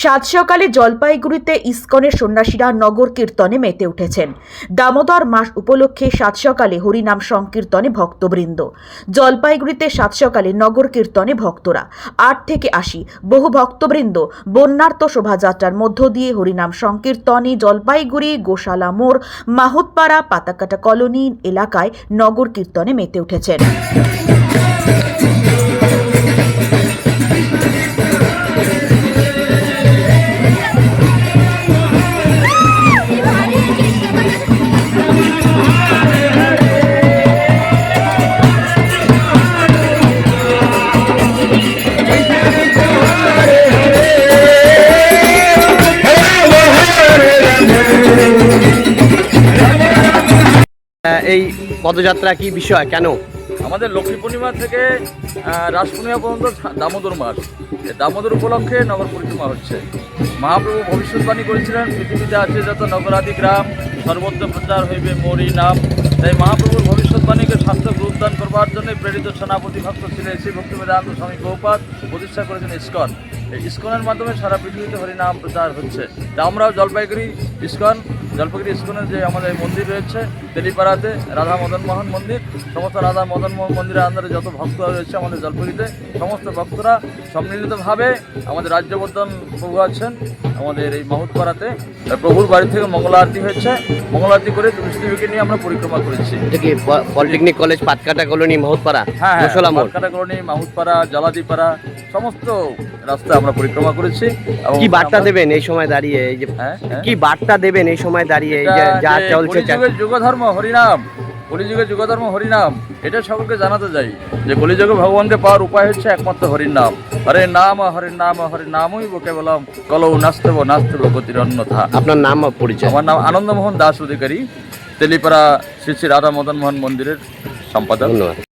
সাত সকালে জলপাইগুড়িতে ইস্কনের সন্ন্যাসীরা নগর কীর্তনে মেতে উঠেছেন। দামোদর মাস উপলক্ষে সাত সকালে হরিনাম সংকীর্তনে ভক্তবৃন্দ। জলপাইগুড়িতে সাত সকালে নগর কীর্তনে ভক্তরা। আট থেকে আশি, বহু ভক্তবৃন্দ। বন্যার্ত শোভাযাত্রার মধ্য দিয়ে হরিনাম সংকীর্তনে জলপাইগুড়ি, গোশালা মোড়, মাহুতপাড়া, পাতাকাটা কলোনি এলাকায় নগর কীর্তনে মেতে উঠেছেন। এই পদযাত্রা কি বিষয়? কেন? আমাদের লক্ষ্মী পূর্ণিমা থেকে রাস পূর্ণিমা পর্যন্ত দামোদর মাস। দামোদর উপলক্ষে নগর পরিক্রমা হচ্ছে। মহাপ্রভু ভবিষ্যৎবাণী করেছিলেন, পৃথিবীতে আছে যত নগরাদি গ্রাম, সর্বত্র প্রচার হইবে মরি নাম। তাই মহাপ্রভুর ভবিষ্যৎবাণীকে স্বাস্থ্য গুরুদান করবার জন্য প্রেরিত সেনাপতি ভক্ত ছিলেন শ্রী ভক্তি বেদান্ত স্বামী গৌপাত প্রতিষ্ঠা করেছেন ইস্কন। এই ইস্কনের মাধ্যমে সারা পৃথিবীতে হরিনাম প্রচার হচ্ছে। তা আমরাও জলপাইগুড়ি, ইস্কন জলপাইগুড়ি ইস্কনের যে আমাদের মন্দির রয়েছে তেলিপাড়াতে রাধা মদন মোহন মন্দির সমস্ত রাধা মদন মোহন মন্দিরের আন্দারে যত ভক্তরা রয়েছে আমাদের জলপাইগুড়িতে সমস্ত ভক্তরা সম্মিলিতভাবে আমাদের রাজ্যবর্ধন প্রভু আছেন আমাদের এই মাহুতপাড়াতে প্রভুর বাড়ি থেকে মঙ্গল আরতি হয়েছে। মঙ্গল আরতি করে তুলসী দেবীকে নিয়ে আমরা পরিক্রমা করেছি। এটা কি polytechnic college Patkata colony Mahatpara? হ্যাঁ হ্যাঁ পাটকাটা কলোনি মাহুতপাড়া জালাদিপাড়া সমস্ত রাস্তা আমরা পরিক্রমা করেছি। কি বার্তা দেবেন এই সময় দাঁড়িয়ে? এই যে হ্যাঁ হ্যাঁ। কি বার্তা দেবেন এই সময় দাঁড়িয়ে এই যে যা চলছে যুগধর্ম হরিনাম। যুগধর্ম হরিনাম এটা সকলকে জানাতে যাই যে কলিযুগে ভগবানকে পাওয়ার উপায় হচ্ছে একমাত্র হরির নাম হরে নাম হরে নাম হরে নামই বকে বললাম কলৌ নাস্তব নাস্তব গতির অন্যথা আপনার নাম পরিচয়। আমার নাম আনন্দমোহন দাস অধিকারী তেলিপাড়া শ্রী শ্রী রাধা মদন মোহন মন্দিরের সম্পাদক। ধন্যবাদ।